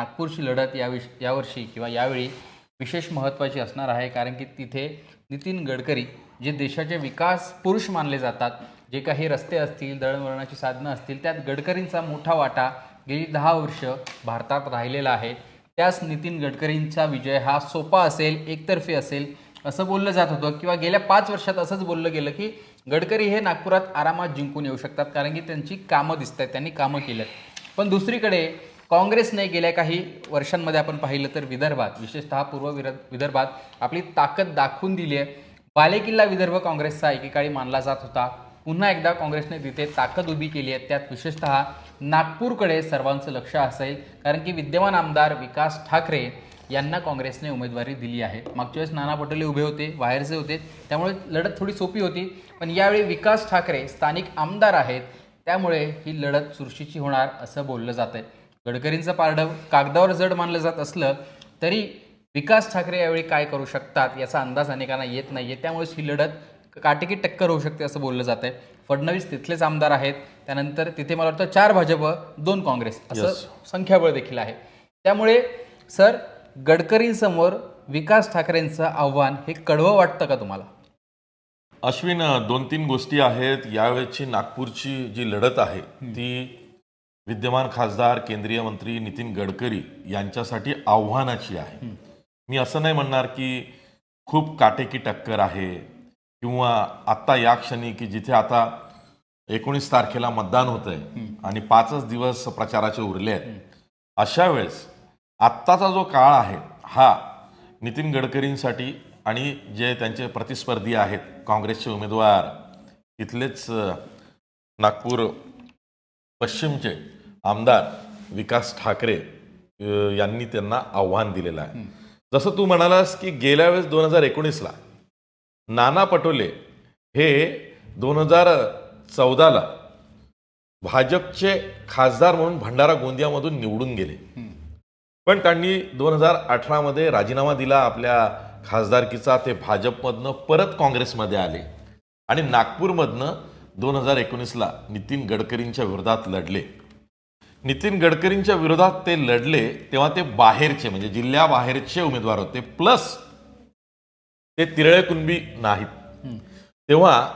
नागपूरची लढत याविष यावर्षी किंवा यावेळी विशेष महत्त्वाची असणार आहे. कारण की तिथे नितीन गडकरी जे देशाचे विकास पुरुष मानले जातात जे काही रस्ते असतील दळणवळणाची साधनं असतील त्यात गडकरींचा मोठा वाटा गेली दहा वर्ष भारतात राहिलेला आहे. त्याच नितीन गडकरींचा विजय हा सोपा असेल एकतर्फी असेल असं बोललं जात होतं. किंवा गेल्या पाच वर्षात असंच बोललं गेलं की गडकरी हे नागपुरात आरामात जिंकून येऊ शकतात. कारण की त्यांची कामं दिसत आहेत त्यांनी कामं केली आहेत पण दुसरीकडे काँग्रेसने गेल्या काही वर्षांमध्ये आपण पाहिलं तर विदर्भात विशेषतः पूर्व विर विदर्भात आपली ताकद दाखवून दिली आहे. बालेकिल्ला विदर्भ काँग्रेसचा एकेकाळी मानला जात होता. पुन्हा एकदा काँग्रेसने तिथे ताकद उभी केली आहे. त्यात विशेषतः नागपूरकडे सर्वांचं लक्ष असेल कारण की विद्यमान आमदार विकास ठाकरे यांना काँग्रेसने उमेदवारी दिली आहे. मागच्या वेळेस नाना पटोले उभे होते बाहेरचे होते त्यामुळे लढत थोडी सोपी होती. पण यावेळी विकास ठाकरे स्थानिक आमदार आहेत त्यामुळे ही लढत चुरशीची होणार असं बोललं जात आहे गडकरींचं पारडं कागदावर जड मानलं जात असलं तरी विकास ठाकरे यावेळी काय करू शकतात याचा अंदाज अनेकांना येत नाही आहे त्यामुळेच ही लढत काटेकी टक्कर होऊ शकते असं बोललं जात आहे फडणवीस तिथलेच आमदार आहेत. त्यानंतर तिथे मला वाटतं चार भाजप दोन काँग्रेस असं संख्याबळ देखील आहे. त्यामुळे सर गडकरींसमोर विकास ठाकरेंचं आव्हान हे कडवं वाटतं का तुम्हाला? अश्विन दोन तीन गोष्टी आहेत. यावेळेची नागपूरची जी लढत आहे ती विद्यमान खासदार केंद्रीय मंत्री नितीन गडकरी यांच्यासाठी आव्हानाची आहे. मी असं नाही म्हणणार की खूप काटेकी टक्कर आहे किंवा आत्ता या क्षणी की जिथे आता एकोणीस तारखेला मतदान होत आहे आणि पाचच दिवस प्रचाराचे उरले आहेत. अशा वेळेस आत्ताचा जो काळ आहे हा नितीन गडकरींसाठी आणि जे त्यांचे प्रतिस्पर्धी आहेत काँग्रेसचे उमेदवार इथलेच नागपूर पश्चिमचे आमदार विकास ठाकरे यांनी त्यांना आव्हान दिलेलं आहे. जसं तू म्हणालास की गेल्या वेळेस दोन हजार एकोणीसला नाना पटोले हे दोन हजार चौदाला भाजपचे खासदार म्हणून भंडारा गोंदियामधून निवडून गेले. पण त्यांनी दोन हजार अठरामध्ये राजीनामा दिला आपल्या खासदारकीचा ते भाजपमधनं परत काँग्रेसमध्ये आले. आणि नागपूरमधनं दोन हजार एकोणीसला नितीन गडकरींच्या विरोधात लढले. नितीन गडकरींच्या विरोधात ते लढले तेव्हा ते बाहेरचे म्हणजे जिल्ह्याबाहेरचे उमेदवार होते. प्लस ते तिरळे कुणबी नाहीत. तेव्हा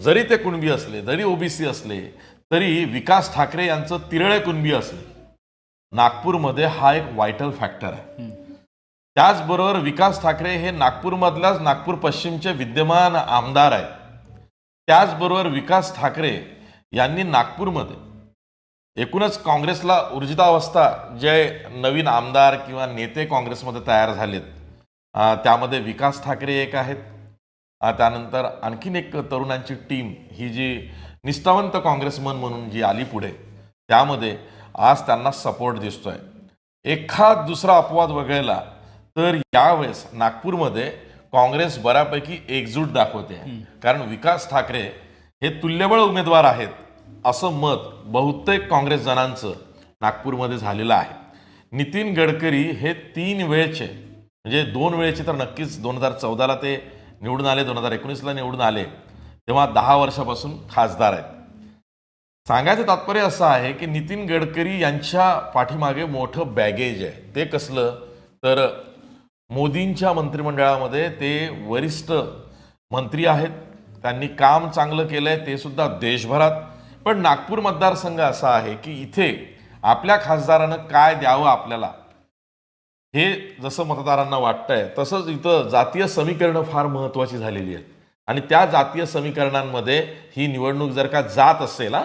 जरी ते कुणबी असले जरी ओबीसी असले तरी विकास ठाकरे यांचं तिरळे कुणबी असले नागपूरमध्ये हा एक वायटल फॅक्टर आहे. त्याचबरोबर विकास ठाकरे हे नागपूरमधल्याच नागपूर पश्चिमचे विद्यमान आमदार आहेत. त्याचबरोबर विकास ठाकरे यांनी नागपूरमध्ये एकूणच काँग्रेसला ऊर्जितावस्था जे नवीन आमदार किंवा नेते काँग्रेसमध्ये तयार झालेत त्यामध्ये विकास ठाकरे एक आहेत. त्यानंतर आणखीन एक तरुणांची टीम ही जी निष्ठावंत काँग्रेसमन म्हणून जी आली पुढे त्यामध्ये आज त्यांना सपोर्ट दिसतोय. एखाद दुसरा अपवाद वगळला तर यावेळेस नागपूरमध्ये काँग्रेस बऱ्यापैकी एकजूट दाखवते. कारण विकास ठाकरे हे तुल्यबळ उमेदवार आहेत. असं मत बहुतेक काँग्रेस जणांचं नागपूरमध्ये झालेलं आहे. नितीन गडकरी हे तीन वेळचे म्हणजे दोन वेळेचे तर नक्कीच दोन हजार चौदाला ते निवडून आले दोन हजार एकोणीसला निवडून आले तेव्हा दहा वर्षापासून खासदार आहेत. सांगायचं तात्पर्य असं आहे की नितीन गडकरी यांच्या पाठीमागे मोठं बॅगेज आहे. ते कसलं? तर मोदींच्या मंत्रिमंडळामध्ये ते वरिष्ठ मंत्री आहेत. त्यांनी काम चांगलं केलंय ते सुद्धा देशभरात पण नागपूर मतदारसंघ असा आहे की इथे आपल्या खासदारानं काय द्यावं आपल्याला? हे जसं मतदारांना वाटतंय तसंच इथं जातीय समीकरणं फार महत्वाची झालेली आहेत. आणि त्या जातीय समीकरणांमध्ये ही निवडणूक जर का जात असेल हा,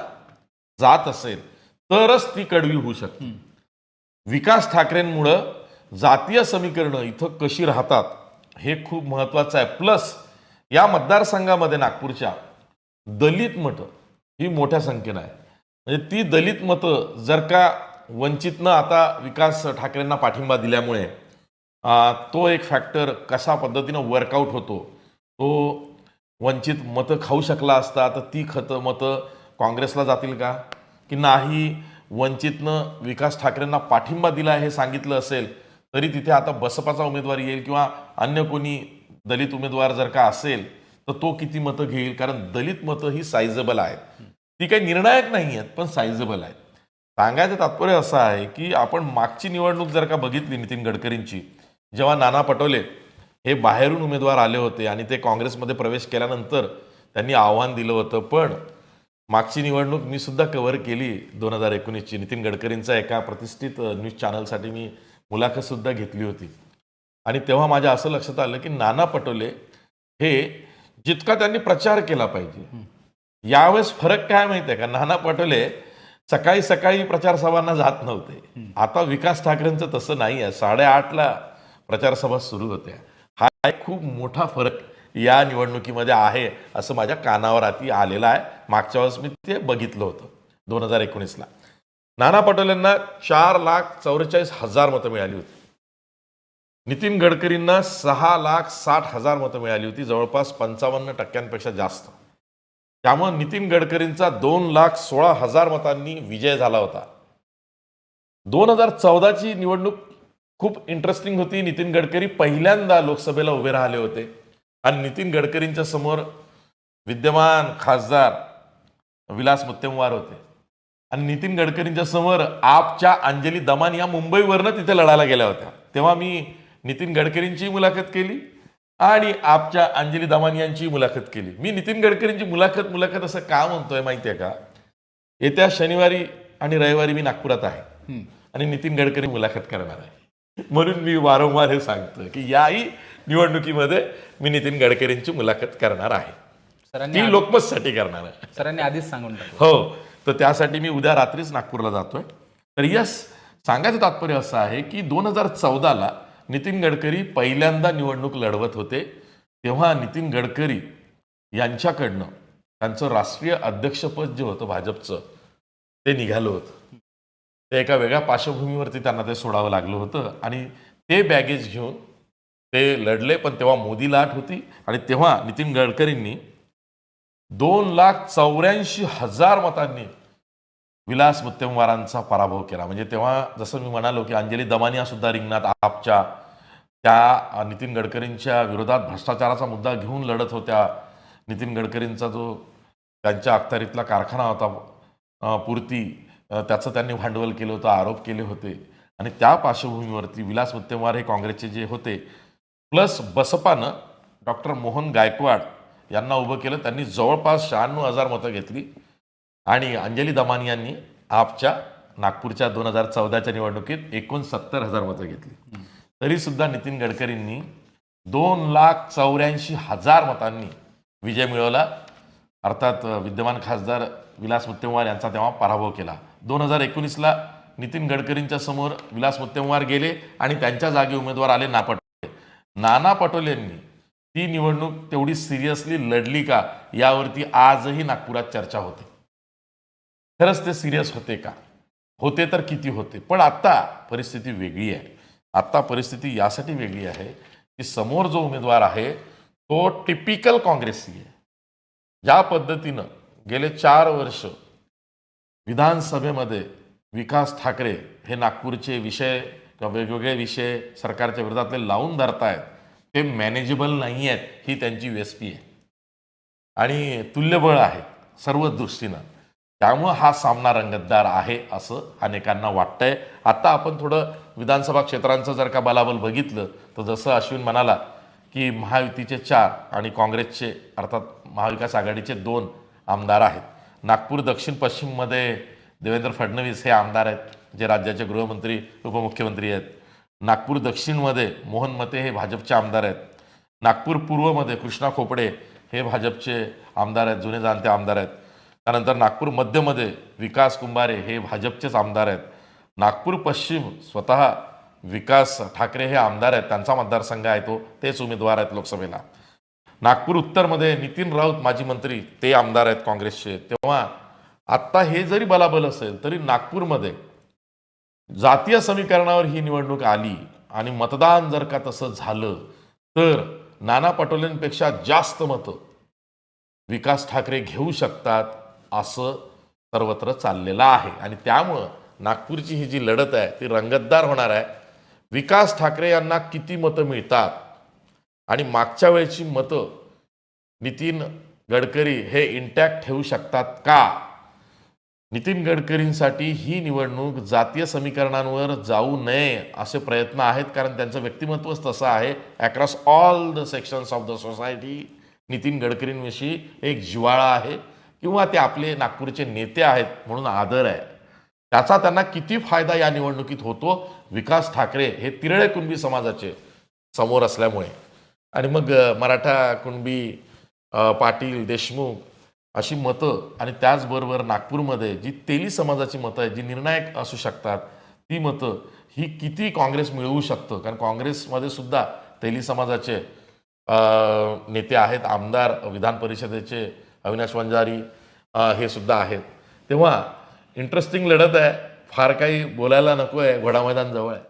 जात असेल तरच ती कडवी होऊ शकते. विकास ठाकरेंमुळं जातीय समीकरणं इथं कशी राहतात हे खूप महत्वाचं आहे. प्लस या मतदारसंघामध्ये नागपूरच्या दलित मठ ही मोठ्या संख्येनं आहे. म्हणजे ती दलित मतं जर का वंचितनं आता विकास ठाकरेंना पाठिंबा दिल्यामुळे तो एक फॅक्टर कशा पद्धतीनं वर्कआउट होतो तो वंचित मतं खाऊ शकला असता तर ती खतं मतं काँग्रेसला जातील का? की नाही वंचितनं विकास ठाकरेंना पाठिंबा दिला हे सांगितलं असेल तरी तिथे आता बसपाचा उमेदवार येईल किंवा अन्य कोणी दलित उमेदवार जर का असेल तर तो किती मतं घेईल? कारण दलित मतं ही सायझेबल आहेत. ती काही निर्णायक नाही आहेत पण सायझेबल आहेत. सांगायचं तात्पर्य असं आहे की आपण मागची निवडणूक जर का बघितली नितीन गडकरींची जेव्हा नाना पटोले हे बाहेरून उमेदवार आले होते आणि ते काँग्रेसमध्ये प्रवेश केल्यानंतर त्यांनी आव्हान दिलं होतं पण मागची निवडणूक मी सुद्धा कव्हर केली दोन हजार एकोणीसची. नितीन गडकरींचा एका प्रतिष्ठित न्यूज चॅनलसाठी मी मुलाखत सुद्धा घेतली होती. आणि तेव्हा माझ्या असं लक्षात आलं की नाना पटोले हे जितका त्यांनी प्रचार केला पाहिजे. यावेळेस फरक काय माहिती आहे का? नाना पटोले सकाळी सकाळी प्रचार सभांना जात नव्हते. आता विकास ठाकरेंचं तसं नाही आहे. साडेआठला प्रचार सभा सुरू होत्या. हा एक खूप मोठा फरक या निवडणुकीमध्ये आहे असं माझ्या कानावर आती आलेलं आहे. मागच्या वेळेस मी ते बघितलं होतं दोन हजार एकोणीसला. नाना पटोलेंना चार लाख चौवेचाळीस हजार मतं मिळाली होती. नितीन गडकरींना सहा लाख साठ हजार मतं मिळाली होती जवळपास पंचावन्न टक्क्यांपेक्षा जास्त. त्यामुळे नितीन गडकरींचा दोन लाख सोळा हजार मतांनी विजय झाला होता. दोन हजार चौदाची निवडणूक खूप इंटरेस्टिंग होती. नितीन गडकरी पहिल्यांदा लोकसभेला उभे राहिले होते. आणि नितीन गडकरींच्या समोर विद्यमान खासदार विलास मुत्तेमवार होते. आणि नितीन गडकरींच्या समोर आपच्या अंजली दमान या मुंबईवरनं तिथे लढायला गेल्या होत्या. तेव्हा मी नितीन गडकरींची मुलाखत केली आणि आपच्या अंजली दमान यांची मुलाखत केली. मी नितीन गडकरींची मुलाखत मुलाखत असं का म्हणतोय माहिती आहे का? येत्या शनिवारी आणि रविवारी मी नागपुरात आहे. आणि नितीन गडकरी मुलाखत करणार आहे. म्हणून मी वारंवार हे सांगतो की याही निवडणुकीमध्ये मी नितीन गडकरींची मुलाखत करणार आहे. सरांनी लोकमतसाठी करणार आहे. सरांनी आधीच सांगून हो. तर त्यासाठी मी उद्या रात्रीच नागपूरला जातोय. तर यस सांगायचं तात्पर्य असं आहे की दोन हजार चौदाला नितीन गडकरी पहिल्यांदा निवडणूक लढवत होते तेव्हा नितीन गडकरी यांच्याकडनं त्यांचं राष्ट्रीय अध्यक्षपद जे होतं भाजपचं ते निघालं होतं. ते एका वेगळ्या पार्श्वभूमीवरती त्यांना ते सोडावं लागलं होतं आणि ते बॅगेज घेऊन ते लढले पण तेव्हा मोदी लाट होती आणि तेव्हा नितीन गडकरींनी दोन लाख चौऱ्याऐंशी हजार मतांनी विलास मुत्तेमवारांचा पराभव केला. म्हणजे तेव्हा जसं मी म्हणालो की अंजली दमानिया सुद्धा रिंगणात आपच्या त्या नितीन गडकरींच्या विरोधात भ्रष्टाचाराचा मुद्दा घेऊन लढत होत्या. नितीन गडकरींचा जो त्यांच्या अखत्यारीतला कारखाना होता पूर्ती त्याचं त्यांनी भांडवल केलं होतं आरोप केले होते. आणि त्या पार्श्वभूमीवरती विलास मुत्तेमवार हे काँग्रेसचे जे होते प्लस बसपानं डॉक्टर मोहन गायकवाड यांना उभं केलं. त्यांनी जवळपास शहाण्णव हजार मतं घेतली. आणि अंजली दमानी यांनी आपच्या नागपूरच्या दोन हजार चौदाच्या निवडणुकीत एकोणसत्तर हजार मतं घेतली. तरी सुद्धा नितीन गडकरींनी दोन लाख चौऱ्याऐंशी हजार मतांनी विजय मिळवला. अर्थात विद्यमान खासदार विलास मुत्तेमवार यांचा तेव्हा पराभव केला. दोन हजार एकोणीसला नितीन गडकरींच्या समोर विलास मुत्तेमवार गेले आणि त्यांच्या जागी उमेदवार आले ना पटोले. नाना पटोलेंनी ती निवडणूक तेवढी सिरियसली लढली का यावरती आजही नागपुरात चर्चा होते. खरंच ते सिरियस होते का? होते तर किती होते? पण आता परिस्थिती वेगळी आहे. आता परिस्थिती यासाठी वेगळी आहे की समोर जो उमेदवार आहे तो टिपिकल काँग्रेसी आहे. ज्या पद्धतीनं गेले चार वर्ष विधानसभेमध्ये विकास ठाकरे हे नागपूरचे विषय किंवा वेगवेगळे विषय सरकारच्या विरोधातले लावून धरतायत ते मॅनेजेबल नाही आहेत ही त्यांची वेस्पी आहे. आणि तुल्यबळ आहे सर्व दृष्टीनं. त्यामुळं हा सामना रंगतदार आहे असं अनेकांना वाटतंय. आता आपण थोडं विधानसभा क्षेत्रांचं जर का बलाबल बघितलं तर जसं अश्विन म्हणाला की महायुतीचे चार आणि काँग्रेसचे अर्थात महाविकास आघाडीचे दोन आमदार आहेत. नागपूर दक्षिण पश्चिममध्ये देवेंद्र फडणवीस हे आमदार आहेत जे राज्याचे गृहमंत्री उपमुख्यमंत्री आहेत. नागपूर दक्षिणमध्ये मोहन मते हे भाजपचे आमदार आहेत. नागपूर पूर्वमध्ये कृष्णा खोपडे हे भाजपचे आमदार आहेत जुने जाणते आमदार आहेत. त्यानंतर नागपूर मध्यमध्ये विकास कुंभारे हे भाजपचेच आमदार आहेत. नागपूर पश्चिम स्वतः विकास ठाकरे हे आमदार आहेत. त्यांचा मतदारसंघ आहे तो. तेच उमेदवार आहेत लोकसभेला. नागपूर उत्तरमध्ये नितीन राऊत माजी मंत्री ते आमदार आहेत काँग्रेसचे. तेव्हा आत्ता हे जरी बलाबल असेल तरी नागपूरमध्ये जातीय समीकरणावर ही निवडणूक आली आणि मतदान जर का तसं झालं तर नाना पटोलेंपेक्षा जास्त मतं विकास ठाकरे घेऊ शकतात. असं सर्वत्र चाललेलं आहे. आणि त्यामुळं नागपूरची ही जी लढत आहे ती रंगतदार होणार आहे. विकास ठाकरे यांना किती मतं मिळतात? आणि मागच्या वेळेची मतं नितीन गडकरी हे इंटॅक्ट ठेवू शकतात का? नितीन गडकरींसाठी ही निवडणूक जातीय समीकरणांवर जाऊ नये असे प्रयत्न आहेत कारण त्यांचं व्यक्तिमत्वच तसं आहे. Across all the sections of the society Nitin गडकरींविषयी एक जिव्हाळा आहे. किंवा ते आपले नागपूरचे नेते आहेत म्हणून आदर आहे. त्याचा त्यांना किती फायदा या निवडणुकीत होतो? विकास ठाकरे हे तिरळे कुणबी समाजाचे समोर असल्यामुळे. आणि मग मराठा कुणबी पाटील देशमुख अशी मतं आणि त्याचबरोबर नागपूरमध्ये जी तेली समाजाची मतं आहेत जी निर्णायक असू शकतात ती मतं ही किती काँग्रेस मिळवू शकतं? कारण काँग्रेसमध्ये सुद्धा तेली समाजाचे नेते आहेत आमदार विधान परिषदेचे अविनाश वंजारी हे सुद्धा आहेत. तेव्हा इंटरेस्टिंग लढत आहे. फार काही बोलायला नको आहे घोडा मैदान जवळ आहे.